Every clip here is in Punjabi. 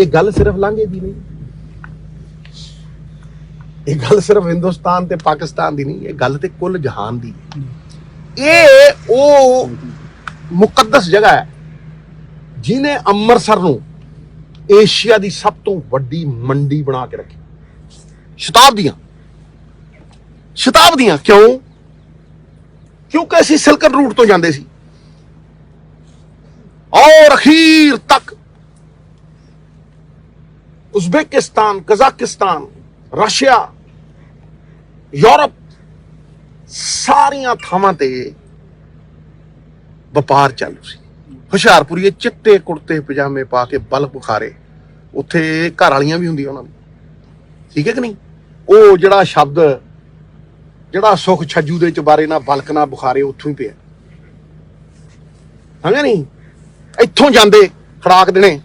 ਇਹ ਗੱਲ ਸਿਰਫ ਲਾਂਘੇ ਦੀ ਨਹੀਂ। ਇਹ ਗੱਲ ਸਿਰਫ ਹਿੰਦੁਸਤਾਨ ਤੇ ਪਾਕਿਸਤਾਨ ਦੀ ਨਹੀਂ, ਇਹ ਗੱਲ ਤੇ ਕੁੱਲ ਜਹਾਨ ਦੀ। ਹੈ। ਇਹ ਉਹ ਮੁਕੱਦਸ ਜਗ੍ਹਾ ਹੈ ਜਿਨੇ ਅੰਮ੍ਰਿਤਸਰ ਨੂੰ ਏਸ਼ੀਆ ਦੀ ਸਭ ਤੋਂ ਵੱਡੀ ਮੰਡੀ ਬਣਾ ਕੇ ਰੱਖੀ। ਸ਼ਤਾਬਦੀਆਂ। ਸ਼ਤਾਬਦੀਆਂ ਕਿਉਂ? ਕਿਉਂਕਿ ਅਸੀਂ ਸਿਲਕਰ ਰੂਟ ਤੋਂ ਜਾਂਦੇ ਸੀ। ਔਰ ਅਖੀਰ ਤੱਕ ਉਜ਼ਬੇਕਿਸਤਾਨ ਕਜ਼ਾਕਿਸਤਾਨ ਰਸ਼ੀਆ ਯੂਰਪ ਸਾਰੀਆਂ ਥਾਵਾਂ ਤੇ ਵਪਾਰ ਚਾਲੂ ਸੀ। ਹੁਸ਼ਿਆਰਪੁਰੀਏ ਚਿੱਟੇ ਕੁੜਤੇ, ਪਜਾਮੇ ਪਾ ਕੇ ਬਲਕ ਬੁਖਾਰੇ ਉੱਥੇ ਘਰ ਵਾਲੀਆਂ ਵੀ ਹੁੰਦੀਆਂ ਉਹਨਾਂ ਦੀ। ਠੀਕ ਹੈ ਕਿ ਨਹੀਂ? ਉਹ ਜਿਹੜਾ ਸ਼ਬਦ, ਜਿਹੜਾ ਸੁਖ ਛੱਜੂ ਦੇ ਚਬਾਰੇ ਨਾਲ ਬਲਕ ਨਾਲ ਬੁਖਾਰੇ ਉੱਥੋਂ ਹੀ ਪਿਆ। ਸਮਝਿਆ ਨਹੀਂ? ਇੱਥੋਂ ਜਾਂਦੇ ਖੜਾਕ ਦੇਣੇ।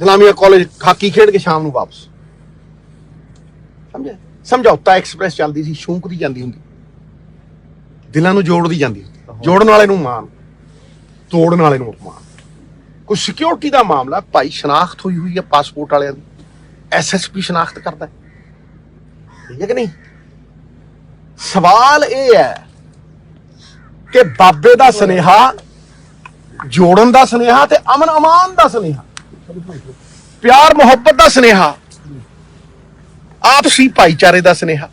ਇਸਲਾਮੀਆ ਕਾਲਜ ਹਾਕੀ ਖੇਡ ਕੇ ਸ਼ਾਮ ਨੂੰ ਵਾਪਸ ਸਮਝਿਆ ਸਮਝੌਤਾ ਐਕਸਪ੍ਰੈਸ ਚੱਲਦੀ ਸੀ ਸ਼ੌਂਕਦੀ ਜਾਂਦੀ ਹੁੰਦੀ ਦਿਲਾਂ ਨੂੰ ਜੋੜਦੀ ਜਾਂਦੀ ਹੁੰਦੀ ਜੋੜਨ ਵਾਲੇ ਨੂੰ ਮਾਨ ਤੋੜਨ ਵਾਲੇ ਨੂੰ ਅਪਮਾਨ ਕੋਈ ਸਿਕਿਉਰਿਟੀ ਦਾ ਮਾਮਲਾ ਭਾਈ ਸ਼ਨਾਖਤ ਹੋਈ ਹੋਈ ਹੈ ਪਾਸਪੋਰਟ ਵਾਲਿਆਂ ਦੀ ਐਸਐਸਪੀ ਸ਼ਨਾਖਤ ਕਰਦਾ ਹੈ ਠੀਕ ਹੈ ਕਿ ਨਹੀਂ ਸਵਾਲ ਇਹ ਹੈ ਕਿ ਬਾਬੇ ਦਾ ਸਨੇਹਾ ਜੋੜਨ ਦਾ ਸਨੇਹਾ ਤੇ ਅਮਨ ਅਮਾਨ ਦਾ ਸਨੇਹਾ ਪਿਆਰ, ਮੁਹੱਬਤ ਦਾ ਸਨੇਹਾ। ਆਪਸੀ ਭਾਈਚਾਰੇ ਦਾ ਸਨੇਹਾ।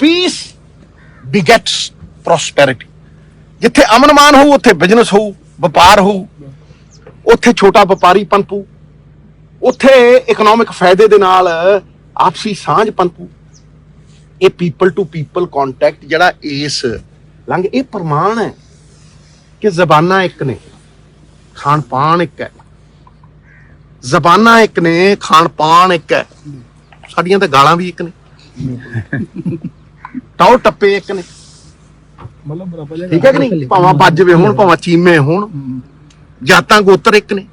ਪੀਸ ਬਿਗੇਟਸ ਪ੍ਰੋਸਪੈਰਿਟੀ ਜਿੱਥੇ ਅਮਨਮਾਨ ਹੋਊ, ਉੱਥੇ ਬਿਜ਼ਨਸ ਹੋਊ, ਵਪਾਰ ਹੋਊ, ਉੱਥੇ ਛੋਟਾ ਵਪਾਰੀ ਪਨਪੂ ਉੱਥੇ ਇਕਨੋਮਿਕ ਫਾਇਦੇ ਦੇ ਨਾਲ ਆਪਸੀ ਸਾਂਝ ਪਨਪੂ ਇਹ ਪੀਪਲ ਟੂ ਪੀਪਲ ਕੰਟੈਕਟ ਜਿਹੜਾ ਇਸ, ਲੰਘ, ਇਹ ਪ੍ਰਮਾਣ ਹੈ ਕਿ ਜ਼ਬਾਨਾਂ ਇੱਕ ਨੇ। ਖਾਣ ਪਾਣ ਇੱਕ ਹੈ। ਜ਼ਬਾਨਾਂ ਇੱਕ ਨੇ ਖਾਣ ਪਾਣ ਇੱਕ ਹੈ। ਸਾਡੀਆਂ ਤਾਂ ਗਾਲਾਂ ਵੀ ਇੱਕ ਨੇ। ਟਾਉ ਟੱਪੇ ਇੱਕ ਨੇ। ਮਤਲਬ ਬਰਾਬਰ ਠੀਕ ਹੈ ਕਿ ਨਹੀਂ? ਭਾਵਾਂ ਬਾਜਵੇ ਹੋਣ ਭਾਵਾਂ ਚੀਮੇ ਹੋਣ। ਜਾਤਾਂ ਗੋਤਰ ਇੱਕ ਨੇ।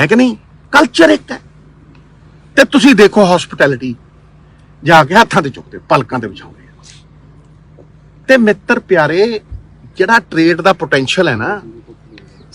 ਹੈ ਕਿ ਨਹੀਂ? ਕਲਚਰ ਇੱਕ ਹੈ। ਤੇ ਤੁਸੀਂ ਦੇਖੋ ਹਸਪਿਟੈਲਿਟੀ ਜਾ ਕੇ ਹੱਥਾਂ ਤੇ ਚੁੱਕਦੇ ਪਲਕਾਂ ਤੇ ਵਿਛਾਉਂਦੇ। ਤੇ ਮਿੱਤਰ ਪਿਆਰੇ ਜਿਹੜਾ ਟ੍ਰੇਡ ਦਾ ਪੋਟੈਂਸ਼ੀਅਲ ਹੈ ਨਾ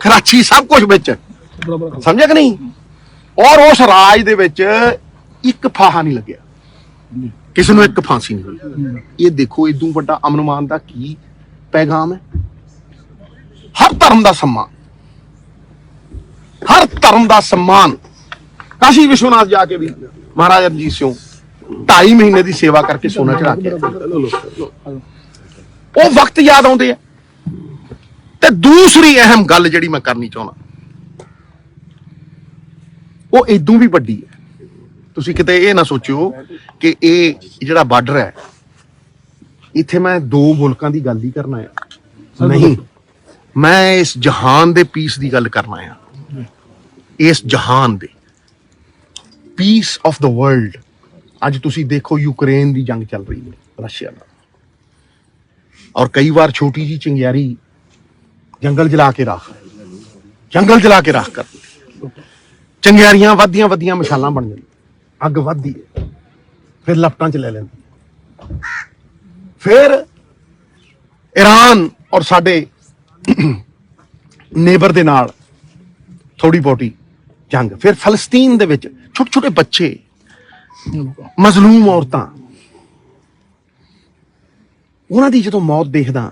ਕਰਾਚੀ ਸਭ ਕੁਝ ਵਿੱਚ। ਸਮਝਿਆ ਕਿ ਨਹੀਂ? ਔਰ ਉਸ ਰਾਜ ਦੇ ਵਿੱਚ ਇੱਕ ਫਾਹਾ ਨਹੀਂ ਲੱਗਿਆ। ਕਿਸੇ ਨੂੰ ਇੱਕ ਫਾਂਸੀ ਨਹੀਂ ਹੋਈ। ਇਹ ਦੇਖੋ ਇਦੋਂ ਵੱਡਾ ਅਮਨਮਾਨ ਦਾ ਕੀ ਪੈਗਾਮ ਹੈ? ਹਰ ਧਰਮ ਦਾ ਸਨਮਾਨ। ਹਰ ਧਰਮ ਦਾ ਸਨਮਾਨ। ਕਾਸ਼ੀ ਵਿਸ਼ਵਨਾਥ ਜਾ ਕੇ ਵੀ, ਮਹਾਰਾਜਾ ਰਣਜੀਤ ਸਿੰਘ 2.5 ਮਹੀਨੇ ਦੀ ਸੇਵਾ ਕਰਕੇ ਸੋਨਾ ਚੜਾ ਕੇ ਉਹ ਵਕਤ ਯਾਦ ਆਉਂਦੇ ਆ। ਤੇ ਦੂਸਰੀ ਅਹਿਮ ਗੱਲ ਜਿਹੜੀ ਮੈਂ ਕਰਨੀ ਚਾਹੁੰਦਾ। ਉਹ ਇਦੋਂ ਵੀ ਵੱਡੀ ਹੈ। ਤੁਸੀਂ ਕਿਤੇ ਇਹ ਨਾ ਸੋਚਿਓ ਕਿ ਇਹ ਜਿਹੜਾ ਬਾਰਡਰ ਹੈ ਇੱਥੇ ਮੈਂ ਦੋ ਮੁਲਕਾਂ ਦੀ ਗੱਲ ਹੀ ਕਰਨਾ ਹੈ ਨਹੀਂ ਮੈਂ ਇਸ ਜਹਾਨ ਦੇ ਪੀਸ ਦੀ ਗੱਲ ਕਰਨਾ ਹੈ ਇਸ ਜਹਾਨ ਦੇ ਪੀਸ ਆਫ ਦਾ ਵਰਲਡ। ਅੱਜ ਤੁਸੀਂ ਦੇਖੋ ਯੂਕਰੇਨ ਦੀ ਜੰਗ ਚੱਲ ਰਹੀ ਹੈ ਰਸ਼ੀਆ ਨਾਲ। ਔਰ ਕਈ ਵਾਰ ਛੋਟੀ ਜੀ ਚਿੰਗਿਆਰੀ ਜੰਗਲ ਜਲਾ ਕੇ ਰੱਖ। ਜੰਗਲ ਜਲਾ ਕੇ ਰੱਖ ਕਰ ਚੰਗਿਆਰੀਆਂ ਵੱਧਦੀਆਂ ਵੱਧਦੀਆਂ ਮਸ਼ਾਲਾਂ ਬਣ ਜਾਂਦੀਆਂ। ਅੱਗ ਵੱਧਦੀ ਹੈ ਫਿਰ ਲਪਟਾਂ ਚ ਲੈ ਲੈਂਦੀ। ਫਿਰ ਈਰਾਨ ਔਰ ਸਾਡੇ ਨੇਬਰ ਦੇ ਨਾਲ ਥੋੜੀ ਬੋਟੀ ਜੰਗ। ਫਿਰ ਫਲਸਤੀਨ ਦੇ ਵਿੱਚ ਛੋਟੇ ਛੋਟੇ ਬੱਚੇ, ਮਜ਼ਲੂਮ ਔਰਤਾਂ, ਉਹਨਾਂ ਦੀ ਜਦੋਂ ਮੌਤ ਦੇਖਦਾ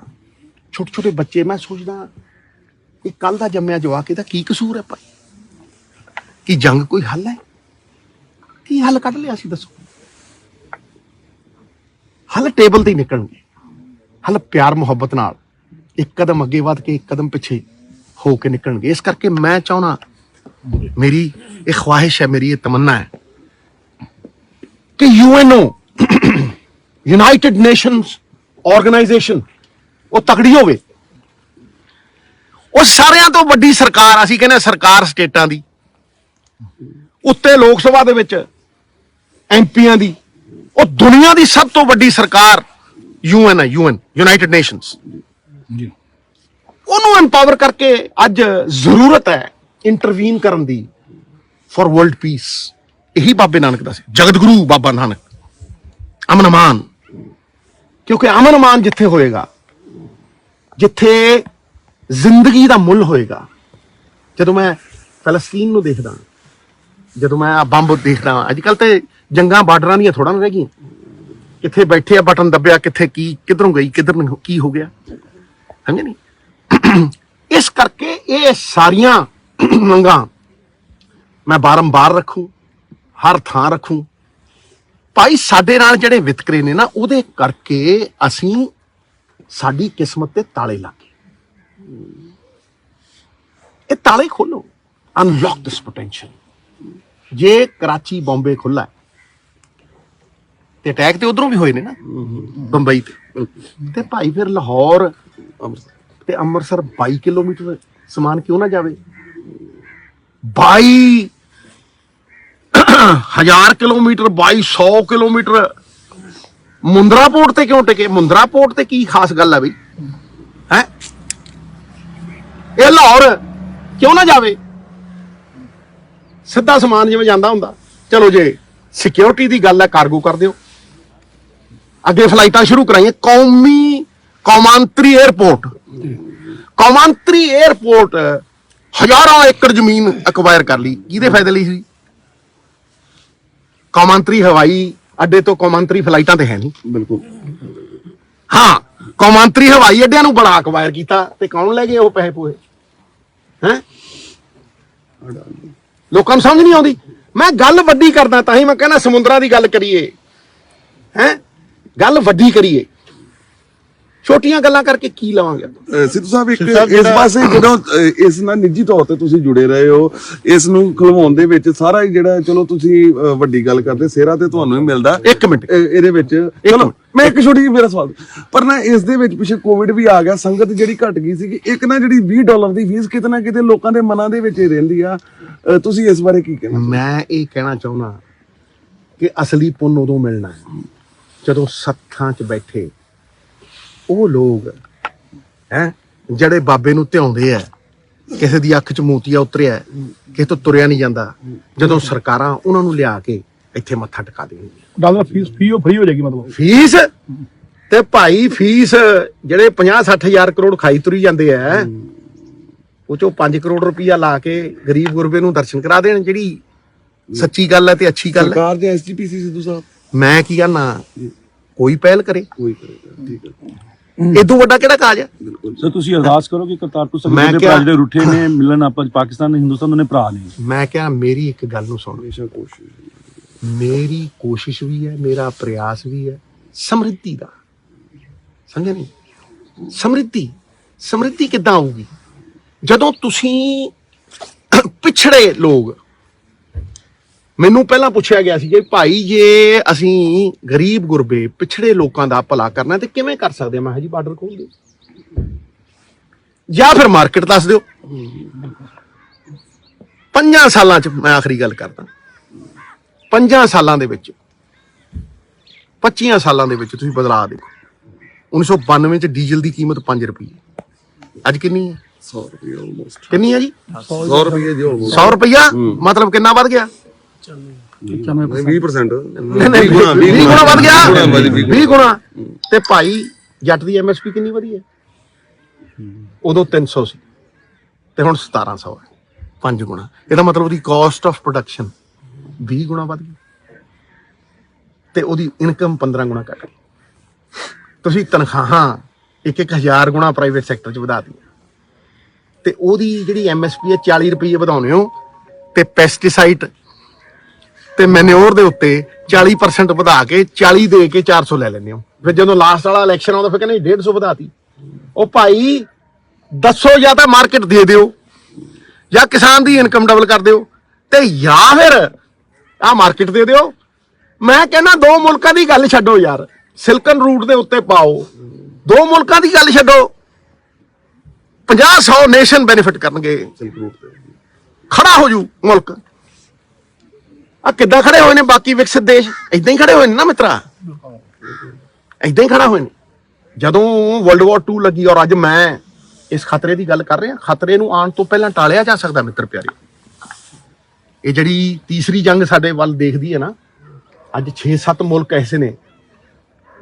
ਛੋਟੇ ਛੋਟੇ ਬੱਚੇ, ਮੈਂ ਸੋਚਦਾ ਇਹ ਕੱਲ ਦਾ ਜੰਮਿਆ ਜਵਾਕ, ਇਹਦਾ ਕੀ ਕਸੂਰ ਹੈ ਭਾਈ? ਕੀ ਜੰਗ ਕੋਈ ਹੱਲ ਹੈ? ਕੀ ਹੱਲ ਕੱਢ ਲਿਆ ਸੀ, ਦੱਸੋ? ਹੱਲ ਟੇਬਲ ਤੇ ਨਿਕਲਣਗੇ। ਹੱਲ ਪਿਆਰ, ਮੁਹੱਬਤ ਨਾਲ ਇੱਕ ਕਦਮ ਅੱਗੇ ਵੱਧ ਕੇ, ਇੱਕ ਕਦਮ ਪਿੱਛੇ ਹੋ ਕੇ ਨਿਕਲਣਗੇ। ਇਸ ਕਰਕੇ ਮੈਂ ਚਾਹਣਾ ਮੇਰੀ ਇਹ ਖਵਾਹਿਸ਼ ਹੈ, ਮੇਰੀ ਇਹ ਤਮੰਨਾ ਹੈ ਕਿ ਯੂਐਨਓ ਯੂਨਾਈਟਿਡ ਨੇਸ਼ਨਸ ਆਰਗੇਨਾਈਜੇਸ਼ਨ ਉਹ ਤਕੜੀ ਹੋਵੇ। ਉਹ ਸਾਰਿਆਂ ਤੋਂ ਵੱਡੀ ਸਰਕਾਰ ਅਸੀਂ ਕਹਿੰਦੇ ਸਰਕਾਰ ਸਟੇਟਾਂ ਦੀ। ਉੱਤੇ ਲੋਕ ਸਭਾ ਦੇ ਵਿੱਚ ਐਮਪੀਆਂ ਦੀ। ਉਹ ਦੁਨੀਆ ਦੀ ਸਭ ਤੋਂ ਵੱਡੀ ਸਰਕਾਰ ਯੂਐਨ ਹੈ ਯੂਐਨ ਯੂਨਾਈਟਿਡ ਨੇਸ਼ਨਸ। ਜੀ। ਉਹਨੂੰ ਐਮਪਾਵਰ ਕਰਕੇ ਅੱਜ ਜ਼ਰੂਰਤ ਹੈ ਇੰਟਰਵੀਨ ਕਰਨ ਦੀ ਫॉर ਵਰਲਡ ਪੀਸ ਇਹੀ ਬਾਬੇ ਨਾਨਕ ਦਾ ਸੀ। ਜਗਤ ਗੁਰੂ ਬਾਬਾ ਨਾਨਕ। ਅਮਨ ਅਮਾਨ ਕਿਉਂਕਿ ਅਮਨ ਅਮਾਨ ਜਿੱਥੇ ਹੋਏਗਾ ਜਿੱਥੇ ਜ਼ਿੰਦਗੀ ਦਾ ਮੁੱਲ ਹੋਏਗਾ। ਜਦੋਂ ਮੈਂ ਫਲਸਤੀਨ ਨੂੰ ਦੇਖਦਾ, ਜਦੋਂ ਮੈਂ ਆ ਬੰਬ ਦੇਖਦਾ ਅੱਜ ਕੱਲ ਤੇ ਜੰਗਾਂ ਬਾਰਡਰਾਂ ਦੀਆਂ ਥੋੜਾ ਨਾ ਰਹਿ ਗਈਆਂ। ਕਿੱਥੇ ਬੈਠੇ ਆ, ਬਟਨ ਦੱਬਿਆ, ਕਿੱਥੇ ਕੀ, ਕਿੱਧਰੋਂ ਗਈ, ਕਿੱਧਰ ਨੂੰ ਕੀ ਹੋ ਗਿਆ। ਸਮਝੇ ਨਹੀਂ ਇਸ ਕਰਕੇ ਇਹ ਸਾਰੀਆਂ ਮੰਗਾਂ ਮੈਂ ਬਾਰੰਬਾਰ ਰੱਖੂ, ਹਰ ਥਾਂ ਰੱਖੂ। ਭਾਈ, ਸਾਡੇ ਨਾਲ ਜਿਹੜੇ ਵਿਤਕਰੇ ਨੇ ਨਾ, ਉਹਦੇ ਕਰਕੇ ਅਸੀਂ ਸਾਡੀ ਕਿਸਮਤ ਤੇ ਤਾਲੇ ਲੱਗੇ ਇਹ ਤਾਲੇ ਖੋਲੋ। ਅਨਲੌਕ ਦਿਸ ਪੋਟੈਂਸ਼ੀਅਲ ਜੇ ਕਰਾਚੀ, ਬੰਬੇ ਖੁੱਲਾ ਤੇ ਅਟੈਕ ਤੇ ਉਧਰੋਂ ਵੀ ਹੋਏ ਨੇ ਨਾ, ਬੰਬਈ ਤੇ। ਤੇ ਭਾਈ ਫਿਰ ਲਾਹੌਰ ਤੇ ਅੰਮ੍ਰਿਤਸਰ 22 ਕਿਲੋਮੀਟਰ ਸਮਾਨ ਕਿਉਂ ਨਾ ਜਾਵੇ? 22 ਹਜ਼ਾਰ ਕਿਲੋਮੀਟਰ 2200 ਕਿਲੋਮੀਟਰ ਮੁੰਦਰਾ ਪੋਰਟ ਤੇ ਕਿਉਂ ਟਿਕੇ? ਮੁੰਦਰਾ ਪੋਰਟ ਤੇ ਕੀ ਖਾਸ ਗੱਲ ਹੈ ਬਈ? ਹੈ? ਇਹ ਲਾਹੌਰ ਕਿਉਂ ਨਾ ਜਾਵੇ? ਸਿੱਧਾ ਸਮਾਨ ਜਿਵੇਂ ਜਾਂਦਾ ਹੁੰਦਾ। ਚਲੋ ਜੇ ਸਿਕਿਉਰਿਟੀ ਦੀ ਗੱਲ ਹੈ ਕਾਰਗੋ ਕਰ ਦਿਓ। ਅੱਗੇ ਫਲਾਈਟਾਂ ਸ਼ੁਰੂ ਕਰਾਈਆਂ ਕੌਮੀ ਕੌਮਾਂਤਰੀ 에ਅਰਪੋਰਟ ਕੌਮਾਂਤਰੀ 에ਅਰਪੋਰਟ ਹਜ਼ਾਰਾਂ ਏਕੜ ਜ਼ਮੀਨ ਅਕਵਾਇਰ ਕਰ ਲਈ। ਕਿਹਦੇ ਫਾਇਦੇ ਲਈ ਸੀ? ਕੌਮਾਂਤਰੀ ਹਵਾਈ ਅੱਡੇ ਤੋਂ ਕੌਮਾਂਤਰੀ ਫਲਾਈਟਾਂ ਤੇ ਹੈ ਨਹੀਂ। ਬਿਲਕੁਲ। ਹਾਂ ਕੌਮਾਂਤਰੀ ਹਵਾਈ ਅੱਡਿਆਂ ਨੂੰ ਬੜਾ ਅਕਵਾਇਰ ਕੀਤਾ ਤੇ ਕੌਣ ਲੈ ਗਏ ਉਹ ਪੈਸੇ ਪੂਏ ਹੈ? ਲੋਕਾਂ ਨੂੰ ਸਮਝ ਨਹੀਂ ਆਉਂਦੀ। ਮੈਂ ਗੱਲ ਵੱਡੀ ਕਰਦਾ ਤਾਂ ਹੀ ਮੈਂ ਕਹਿੰਦਾ ਸਮੁੰਦਰਾਂ ਦੀ ਗੱਲ ਕਰੀਏ। ਹੈ? ਗੱਲ ਵੱਡੀ ਕਰੀਏ। ਛੋਟੀਆਂ ਗੱਲਾਂ ਕਰਕੇ ਕੀ ਲਵਾਂਗੇ ਸਿੱਧੂ ਸਾਹਿਬ ਇੱਕ ਇਸ ਜਿਹੜਾ- ਪਾਸੇ ਜਦੋਂ ਇਸ ਨਾਲ ਨਿੱਜੀ ਤੌਰ ਤੇ ਤੁਸੀਂ ਜੁੜੇ ਰਹੇ ਹੋ ਇਸ ਨੂੰ ਖਲਵਾਉਣ ਦੇ ਵਿੱਚ ਸਾਰਾ ਜਿਹੜਾ ਚਲੋ ਤੁਸੀਂ ਵੱਡੀ ਗੱਲ ਕਰਦੇ ਸਿਹਰਾ ਤੇ ਤੁਹਾਨੂੰ ਹੀ ਮਿਲਦਾ। ਇੱਕ ਮਿੰਟ। ਇਹ- ਇਹਦੇ ਵਿੱਚ ਚਲੋ ਮੈਂ ਇੱਕ ਛੋਟੀ ਜਿਹੀ ਮੇਰਾ ਸਵਾਲ। ਪਰ ਨਾ ਇਸ ਦੇ ਵਿੱਚ ਪਿੱਛੇ ਕੋਵਿਡ ਵੀ ਆ ਗਿਆ ਸੰਗਤ ਜਿਹੜੀ ਘਟ ਗਈ ਸੀ ਇੱਕ ਨਾ ਜਿਹੜੀ 20 ਡਾਲਰ ਦੀ ਫੀਸ ਕਿਤੇ ਨਾ ਕਿਤੇ ਲੋਕਾਂ ਦੇ ਮਨਾਂ ਦੇ ਵਿੱਚ ਹੀ ਰਹਿੰਦੀ ਆ। ਤੁਸੀਂ ਇਸ ਬਾਰੇ ਕੀ ਕਹਿਣਾ ਮੈਂ ਇਹ ਕਹਿਣਾ ਚਾਹੁੰਦਾ ਕਿ ਅਸਲੀ ਪੁੰਨ ਉਦੋਂ ਮਿਲਣਾ ਹੈ ਜਦੋਂ ਸੱਥਾਂ 'ਚ ਬੈਠੇ ਉਹ ਲੋਕ ਹੈ ਜਿਹੜੇ ਬਾਬੇ ਨੂੰ ਧਿਆਉਂਦੇ ਆ ਕਿਸੇ ਦੀ ਅੱਖ 'ਚ ਮੋਤੀਆ ਉਤਰਿਆ ਕਿਸੇ ਤੋਂ ਤੁਰਿਆ ਨਹੀਂ ਜਾਂਦਾ ਜਦੋਂ ਸਰਕਾਰਾਂ ਉਹਨਾਂ ਨੂੰ ਲਿਆ ਕੇ ਇੱਥੇ ਮੱਥਾ ਟਿਕਾ ਦੇਣਗੀਆਂ। ਡਾਲਰ ਫੀਸ ਫੀ ਉਹ ਫ੍ਰੀ ਹੋ ਜਾਏਗੀ ਮਤਲਬ। ਫੀਸ? ਤੇ ਭਾਈ ਫੀਸ ਜਿਹੜੇ 50 60 ਹਜ਼ਾਰ ਕਰੋੜ ਖਾਈ ਤੁਰੀ ਜਾਂਦੇ ਆ ਉਹ ਚੋਂ 5 ਕਰੋੜ ਰੁਪਈਆ ਲਾ ਕੇ ਗਰੀਬ ਗੁਰਬੇ ਨੂੰ ਦਰਸ਼ਨ ਕਰਾ ਦੇਣ ਜਿਹੜੀ ਸੱਚੀ ਗੱਲ ਹੈ ਤੇ ਅੱਛੀ ਗੱਲ ਹੈ। ਸਰਕਾਰ ਜਾਂ ਐਸਜੀਪੀਸੀ ਸਿੱਧੂ ਸਾਹਿਬ। ਮੈਂ ਕੀ ਕਹਿਣਾ ਕੋਈ ਪਹਿਲ ਕਰੇ। ਕੋਈ ਕਰੇਗਾ ਠੀਕ ਹੈ। ਇਦੋਂ ਵੱਡਾ ਕਿਹੜਾ ਕਾਜ ਹੈ ਸਰ ਤੁਸੀਂ ਅਰਦਾਸ ਕਰੋ ਕਿ ਕਰਤਾਰਪੁਰ ਮੈਂ ਸਾਹਿਬ ਦੇ ਕਿਹਾ- ਭਰਾ ਜਿਹੜੇ ਰੁੱਠੇ ਨੇ ਮਿਲਣ ਆਪਾਂ ਪਾਕਿਸਤਾਨ ਤੇ ਹਿੰਦੁਸਤਾਨ ਦੋਨੇ ਭਰਾ ਨੇ। ਮੈਂ ਕਿਹਾ ਮੇਰੀ ਇੱਕ ਗੱਲ ਨੂੰ ਸੁਣ। ਹਮੇਸ਼ਾ ਕੋਸ਼ਿਸ਼ ਮੇਰੀ ਕੋਸ਼ਿਸ਼ ਵੀ ਹੈ ਮੇਰਾ ਪ੍ਰਯਾਸ ਵੀ ਹੈ ਸਮਰਿੱਧੀ ਦਾ। ਸਮਝਿਆ ਨਹੀਂ? ਸਮਰਿੱਧੀ। ਸਮਰਿੱਧੀ ਕਿੱਦਾਂ ਆਊਗੀ? ਜਦੋਂ ਤੁਸੀਂ ਪਿਛੜੇ ਲੋਕ ਮੈਨੂੰ ਪਹਿਲਾਂ ਪੁੱਛਿਆ ਗਿਆ ਸੀ ਕਿ ਭਾਈ ਜੇ ਅਸੀਂ ਗਰੀਬ ਗੁਰਬੇ ਪਿਛੜੇ ਲੋਕਾਂ ਦਾ ਭਲਾ ਕਰਨਾ ਤੇ ਕਿਵੇਂ ਕਰ ਸਕਦੇ ਮੈਂ ਜੀ ਬਾਰਡਰ ਖੋਲ ਦਿਓ। ਜਾਂ ਫਿਰ ਮਾਰਕੀਟ ਦੱਸ ਦਿਓ। ਪੰਜਾਂ ਸਾਲਾਂ ਚ ਮੈਂ ਆਖਰੀ ਗੱਲ ਕਰਦਾ। ਪੰਜਾਂ ਸਾਲਾਂ ਦੇ ਵਿੱਚ 25 ਸਾਲਾਂ ਦੇ ਵਿੱਚ ਤੁਸੀਂ ਬਦਲਾਅ ਦੇਖੋ। 1992 ਚ ਡੀਜ਼ਲ ਦੀ ਕੀਮਤ 5 ਰੁਪਏ। ਅੱਜ ਕਿੰਨੀ ਹੈ? 100 ਰੁਪਏ ਆਲਮੋਸਟ ਕਿੰਨੀ ਹੈ ਜੀ? 100 ਰੁਪਏ ਜੀ ਆਲਮੋਸਟ 100 ਰੁਪਇਆ ਮਤਲਬ ਕਿੰਨਾ ਵੱਧ ਗਿਆ? 20% ਨਹੀਂ ਨਹੀਂ 20 ਗੁਣਾ, 20 ਗੁਣਾ ਵੱਧ ਗਿਆ। 20 ਗੁਣਾ ਵੱਧ, 20 20 ਗੁਣਾ। ਤੇ ਭਾਈ ਜੱਟ ਦੀ ਐਮਐਸਪੀ ਕਿੰਨੀ ਵਧੀ ਹੈ? ਉਦੋਂ 300 ਸੀ ਤੇ ਹੁਣ 1700 ਹੈ। 5 ਗੁਣਾ। ਇਹਦਾ ਮਤਲਬ ਉਹਦੀ ਕਾਸਟ ਆਫ ਪ੍ਰੋਡਕਸ਼ਨ 20 ਗੁਣਾ ਵੱਧ ਗਈ। ਤੇ ਉਹਦੀ ਇਨਕਮ 15 ਗੁਣਾ ਘਟ ਗਈ। ਤੁਸੀਂ ਤਨਖਾਹਾਂ ਇੱਕ ਇੱਕ ਹਜ਼ਾਰ ਗੁਣਾ ਪ੍ਰਾਈਵੇਟ ਸੈਕਟਰ 'ਚ ਵਧਾ ਦਿੱਤੀਆਂ। ਤੇ ਉਹਦੀ ਜਿਹੜੀ ਐਮਐਸਪੀ ਹੈ 40 ਰੁਪਏ ਵਧਾਉਣੇ ਹੋ। ਤੇ ਪੈਸਟੀਸਾਈਡ ਤੇ ਮੈਨਿਓਰ ਦੇ ਉੱਤੇ 40% ਵਧਾ ਕੇ 40 ਦੇ ਕੇ 400 ਲੈ ਲੈਂਦੇ ਹੋ। ਫਿਰ ਜਦੋਂ ਲਾਸਟ ਵਾਲਾ ਇਲੈਕਸ਼ਨ ਆਉਂਦਾ, ਫਿਰ ਕਹਿੰਦੇ 150 ਵਧਾਤੀ। ਉਹ ਭਾਈ ਦੱਸੋ ਜਾਂ ਤਾਂ ਮਾਰਕੀਟ ਦੇ ਦਿਓ, ਜਾਂ ਕਿਸਾਨ ਦੀ ਇਨਕਮ ਡਬਲ ਕਰ ਦਿਓ, ਤੇ ਜਾਂ ਫਿਰ ਆ ਮਾਰਕੀਟ ਦੇ ਦਿਓ। ਮੈਂ ਕਹਿੰਦਾ ਦੋ ਮੁਲਕਾਂ ਦੀ ਗੱਲ ਛੱਡੋ ਯਾਰ, ਸਿਲਕਨ ਰੂਟ ਦੇ ਉੱਤੇ ਪਾਓ, ਦੋ ਮੁਲਕਾਂ ਦੀ ਗੱਲ ਛੱਡੋ। 50 100 ਨੇਸ਼ਨ ਬੈਨੀਫਿਟ ਕਰਨਗੇ। ਖੜਾ ਹੋ ਜੂ ਮੁਲਕ। ਆ ਕਿੱਦਾਂ ਖੜੇ ਹੋਏ ਨੇ ਬਾਕੀ ਵਿਕਸਿਤ ਦੇਸ਼? ਇਦਾਂ ਹੀ ਖੜੇ ਹੋਏ ਨੇ ਨਾ ਮਿੱਤਰਾ? ਇਦਾਂ ਹੀ ਖੜਾ ਹੋਏ ਨੇ। ਜਦੋਂ ਵਰਲਡ ਵਾਰ 2 ਲੱਗੀ ਔਰ ਅੱਜ ਮੈਂ ਇਸ ਖਤਰੇ ਦੀ ਗੱਲ ਕਰ ਰਿਹਾ ਖਤਰੇ ਨੂੰ ਆਉਣ ਤੋਂ ਪਹਿਲਾਂ ਟਾਲਿਆ ਜਾ ਸਕਦਾ ਮਿੱਤਰ ਪਿਆਰੇ। ਇਹ ਜਿਹੜੀ ਤੀਸਰੀ ਜੰਗ ਸਾਡੇ ਵੱਲ ਦੇਖਦੀ ਹੈ ਨਾ ਅੱਜ 6-7 ਮੁਲਕ ਐਸੇ ਨੇ।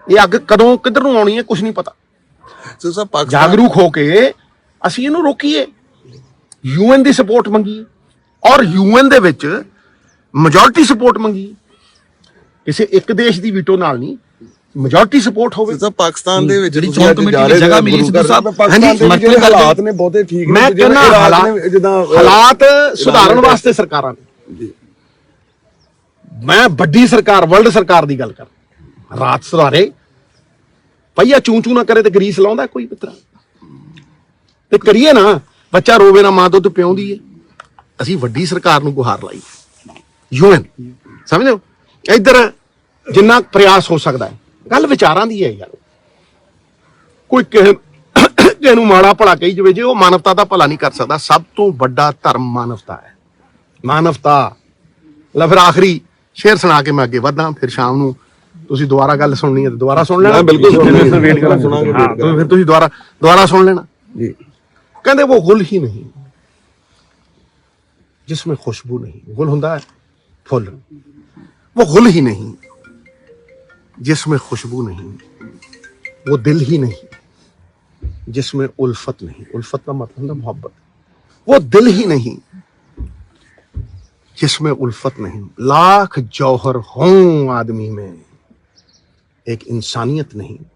ਇਹ ਅੱਗ ਕਦੋਂ ਕਿੱਧਰ ਨੂੰ ਆਉਣੀ ਹੈ ਕੁਝ ਨਹੀਂ ਪਤਾ। ਸੋ ਸਰ ਪਾਕਿਸਤਾਨ ਜਾਗਰੂਕ ਹੋ ਕੇ ਅਸੀਂ ਇਹਨੂੰ ਰੋਕੀਏ। ਯੂਐਨ ਦੀ ਸਪੋਰਟ ਮੰਗੀ ਔਰ ਯੂਐਨ ਦੇ ਵਿੱਚ ਮੈਜੋਰਟੀ ਸਪੋਰਟ ਮੰਗੀ। ਕਿਸੇ ਇੱਕ ਦੇਸ਼ ਦੀ ਵੀਟੋ ਨਾਲ ਨਹੀਂ ਮੈਜੋਰਟੀ ਸਪੋਰਟ ਹੋਵੇ। ਸਰ ਪਾਕਿਸਤਾਨ ਦੇ ਵਿੱਚ ਜਿਹੜੀ ਚੋਣ ਕਮੇਟੀ ਜਾ ਦੀ ਜਗ੍ਹਾ ਮਿਲੀ ਸਿੱਧੂ। ਸਾਹਿਬ। ਦੇ ਹਾਂਜੀ, ਮਤਲਬ ਹਾਲਾਤ ਨੇ ਬਹੁਤੇ ਠੀਕ ਮੈਂ ਨੇ ਜਿਵੇਂ ਹਾਲਾਤ ਨੇ ਜਿੱਦਾਂ ਹਾਲਾਤ ਸੁਧਾਰਨ ਵਾਸਤੇ ਸਰਕਾਰਾਂ ਨੇ। ਮੈਂ ਵੱਡੀ ਸਰਕਾਰ ਵਰਲਡ ਸਰਕਾਰ ਦੀ ਗੱਲ ਕਰ ਰਾਤ ਸੁਧਾਰੇ ਪਈਆ ਚੂੰ ਚੂੰ ਨਾ ਕਰੇ ਤੇ ਗਰੀਸ ਲਾਉਂਦਾ ਕੋਈ ਮਿੱਤਰਾ ਤੇ ਕਰੀਏ ਨਾ ਬੱਚਾ ਰੋਵੇ ਨਾ ਮਾਂ ਦੁੱਧ ਪਿਉਂਦੀ ਏ। ਅਸੀਂ ਵੱਡੀ ਸਰਕਾਰ ਨੂੰ ਗੁਹਾਰ ਲਾਈ। ਯੂਐਨ ਸਮਝਦੇ ਹੋ? ਇੱਧਰ ਜਿੰਨਾ ਪ੍ਰਯਾਸ ਹੋ ਸਕਦਾ ਹੈ। ਗੱਲ ਵਿਚਾਰਾਂ ਦੀ ਹੈ ਯਾਰ ਕੋਈ ਕਿਸੇ ਕਿਸੇ ਨੂੰ ਮਾੜਾ ਭਲਾ ਕਹੀ ਜਵੇ ਜੇ ਉਹ ਮਾਨਵਤਾ ਦਾ ਭਲਾ ਨਹੀਂ ਕਰ ਸਕਦਾ ਸਭ ਤੋਂ ਵੱਡਾ ਧਰਮ ਮਾਨਵਤਾ ਹੈ। ਮਾਨਵਤਾ। ਲੈ ਫਿਰ ਆਖਰੀ ਸ਼ੇਰ ਸੁਣਾ ਕੇ ਮੈਂ ਅੱਗੇ ਵਧਾਂ ਫਿਰ ਸ਼ਾਮ ਨੂੰ ਤੁਸੀਂ ਦੁਬਾਰਾ ਗੱਲ ਸੁਣਨੀ ਹੈ ਤੇ ਦੁਬਾਰਾ ਸੁਣ ਲੈਣਾ। ਬਿਲਕੁਲ ਸੁਣਨੀ ਵੇਟ ਕਰਾਂ ਸੁਣਾਂਗੇ ਵੇਟ ਫਿਰ ਤੁਸੀਂ ਦੁਬਾਰਾ ਦੁਬਾਰਾ ਸੁਣ ਲੈਣਾ। ਜੀ। ਕਹਿੰਦੇ ਉਹ ਗੁਲ ਹੀ ਨਹੀਂ। ਜਿਸ ਵਿੱਚ ਖੁਸ਼ਬੂ ਨਹੀਂ। ਗੁਲ ਹੁੰਦਾ ਹੈ। پھل۔ وہ غل ہی نہیں، جس میں خوشبو نہیں، وہ دل ہی نہیں، جس میں الفت نہیں۔ الفت کا مطلب ہے محبت۔ وہ دل ہی نہیں، جس میں الفت نہیں۔ لاکھ جوہر ہوں آدمی میں۔ ایک انسانیت نہیں